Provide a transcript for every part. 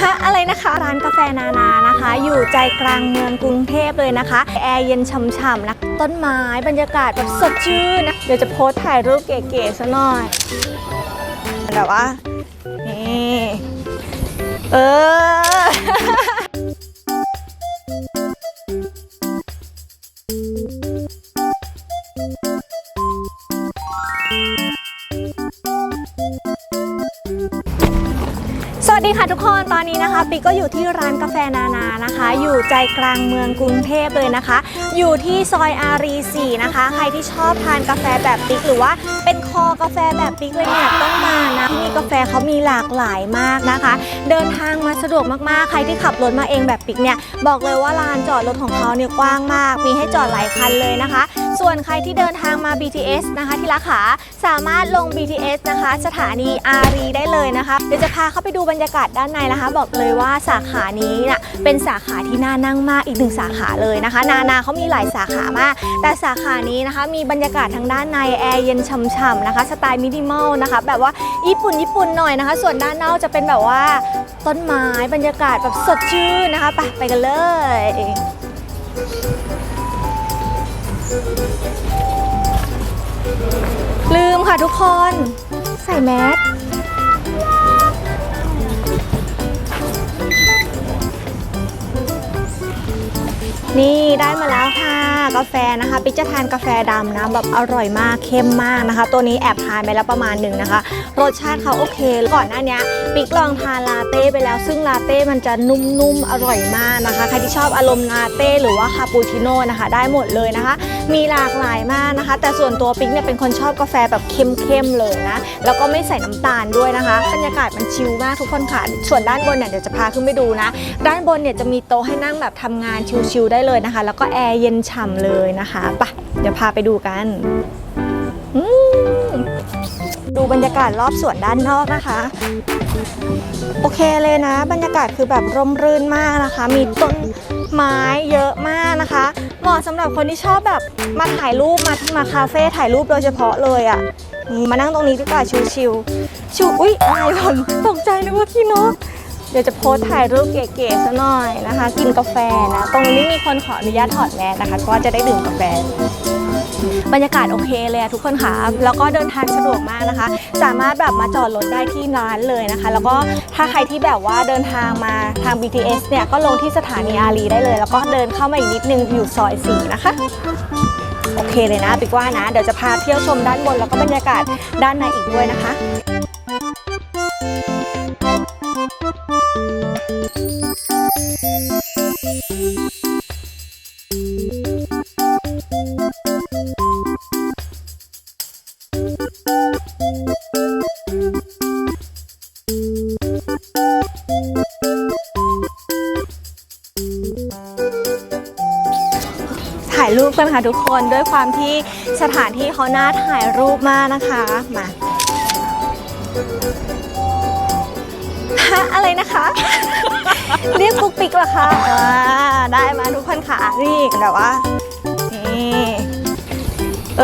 ฮะอะไรนะคะ ร้านกาแฟนานานะคะ อยู่ใจกลางเมืองกรุงเทพเลยนะคะ แอร์เย็นช่ำๆนะต้นไม้บรรยากาศแบบสดชื่นนะเดี๋ยวจะโพสถ่ายรูปเก๋ๆซะหน่อยแต่ว่านี่เออ ทุกคนตอนนี้นะคะปิ๊กก็อยู่ที่ร้านกาแฟนานานะคะ อยู่ใจกลางเมืองกรุงเทพเลยนะคะ อยู่ที่ซอยอารีสี่นะคะ ใครที่ชอบทานกาแฟแบบปิ๊กหรือว่าเป็นคอกาแฟแบบปิ๊กเลยเนี่ยต้องมา แฟเขามีหลากหลายมากนะคะ เดินทางมาสะดวกมากๆ ใครที่ขับรถมาเองแบบปิกเนี่ย บอกเลยว่าลานจอดรถของเขาเนี่ยกว้างมาก มีให้จอดหลายคันเลยนะคะ ส่วนใครที่เดินทางมา BTS นะคะ ที่ละขาสามารถลง BTS นะคะ สถานีอารีได้เลยนะคะ เดี๋ยวจะพาเข้าไปดูบรรยากาศด้านในนะคะ บอกเลยว่าสาขานี้น่ะเป็นสาขาที่น่านั่งมากอีกหนึ่งสาขาเลยนะคะ นานาเขามีหลายสาขามาก แต่สาขานี้นะคะมีบรรยากาศทางด้านในแอร์เย็นช่ำๆนะคะสไตล์มินิมอลนะคะแบบว่าญี่ปุ่นญี่ปุ่นหน่อยนะคะ ส่วนด้านนอกจะเป็นแบบว่าต้นไม้บรรยากาศแบบสดชื่นนะคะไปไปกันเลยลืมค่ะทุกคน ใส่แมส นี่ได้มาแล้วค่ะกาแฟนะคะปิ๊กจะทานกาแฟดำนะแบบอร่อยมากเข้มมากนะคะ ตัวนี้แอบทานไปแล้วประมาณหนึ่งนะคะ รสชาติเขาโอเคก่อนหน้านี้ปิ๊กลองทานลาเต้ไปแล้ว ซึ่งลาเต้มันจะนุ่มๆอร่อยมากนะคะใครที่ชอบอารมณ์ลาเต้หรือว่าคาปูชิโน่นะคะ ได้หมดเลยนะคะ มีหลากหลายมากนะคะ แต่ส่วนตัวปิ๊กเนี่ยเป็นคนชอบกาแฟแบบเข้มๆเลยนะแล้วก็ไม่ใส่น้ำตาลด้วยนะคะบรรยากาศมันชิลมากทุกคนค่ะส่วนด้านบนเนี่ยเดี๋ยวจะพาขึ้นไปดูนะ ด้านบนเนี่ยจะมีโต๊ะให้นั่งแบบทำงานชิลๆได้เลยนะคะ แล้วก็แอร์เย็นฉ่ำเลยนะคะปะเดี๋ยวพาไปดูกัน ดูบรรยากาศรอบสวนด้านนอกนะคะ โอเคเลยนะ บรรยากาศคือแบบร่มรื่นมากนะคะ มีต้นไม้เยอะมากนะคะ เหมาะสำหรับคนที่ชอบแบบมาถ่ายรูปมามาคาเฟ่ถ่ายรูปโดยเฉพาะเลยอะ่ะมานั่งตรงนี้ดีกว่าชิวๆชิว อุ้ยอะไรหล่นตกใจนึกว่าขี้นก เดี๋ยวจะโพสถ่ายรูปเก๋ๆซะหน่อยนะคะ กินกาแฟนะ ตรงนี้มีคนขออนุญาตถอดแมสนะคะเพราะว่าจะได้ดื่มกาแฟ บรรยากาศโอเคเลยทุกคนค่ะ แล้วก็เดินทางสะดวกมากนะคะ สามารถแบบมาจอดรถได้ที่ร้านเลยนะคะ แล้วก็ถ้าใครที่แบบว่าเดินทางมาทาง BTS เนี่ยก็ลงที่สถานีอารีได้เลย แล้วก็เดินเข้ามาอีกนิดนึงอยู่ซอย4นะคะโอเคเลยนะปิกว่านะ เดี๋ยวจะพาเที่ยวชมด้านบนแล้วก็บรรยากาศด้านในอีกด้วยนะคะ รูปกันค่ะทุกคนด้วยความที่สถานที่เขาน่าถ่ายรูปมากนะคะมาฮะอะไรนะคะ เรียกปุ๊กปิ๊กเหรอคะอ่าได้มาทุกคนค่ะนี่แบบว่านี่เอ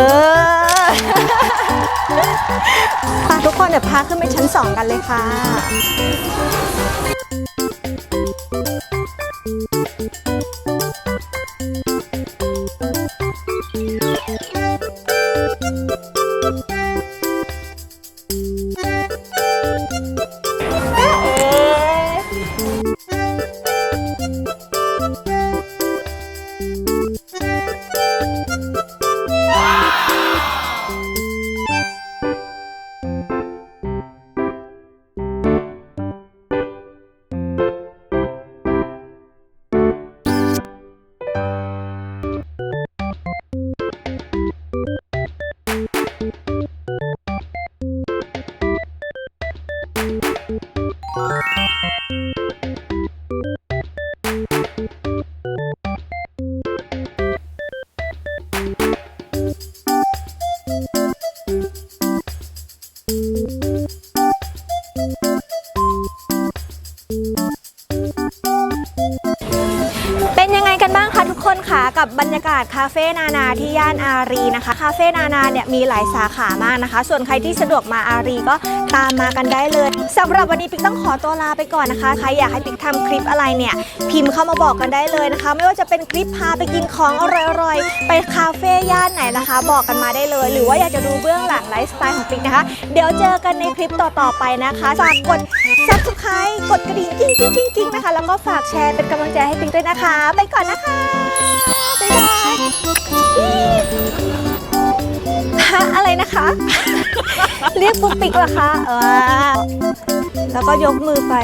อค่ะทุกคนเดี๋ยวพาขึ้นไปชั้น2กันเลยค่ะ Thank you. บรรยากาศคาเฟ่นานาที่ย่านอารีนะคะ คาเฟ่นานาเนี่ยมีหลายสาขามากนะคะ ส่วนใครที่สะดวกมาอารีก็ตามมากันได้เลยสำหรับวันนี้ปิ๊กต้องขอตัวลาไปก่อนนะคะ ใครอยากให้ปิ๊กทำคลิปอะไรเนี่ย พิมพ์เข้ามาบอกกันได้เลยนะคะ ไม่ว่าจะเป็นคลิปพาไปกินของอร่อยๆ ไปคาเฟ่ย่านไหนนะคะ บอกกันมาได้เลย หรือว่าอยากจะดูเบื้องหลังไลฟ์สไตล์ของปิ๊กนะคะ เดี๋ยวเจอกันในคลิปต่อๆไปนะคะฝากกด subscribe กดกระดิ่งกิ้งกิ้งกิ้งกิ้งนะคะ แล้วก็ฝากแชร์เป็นกำลังใจให้ปิ๊กด้วยนะคะ ไปก่อนนะคะ บ๊ายบายฮะอะไรนะคะ เรียกปุ๊กปิ๊กเหรอคะเออแล้วก็ยกมือไป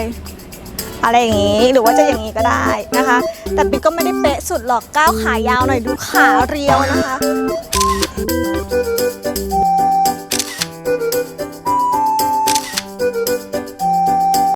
อะไรอย่างนี้หรือว่าจะอย่างนี้ก็ได้นะคะ แต่ปิ๊กก็ไม่ได้เป๊ะสุดหรอกก้าวขายาวหน่อยดูขาเรียวนะคะ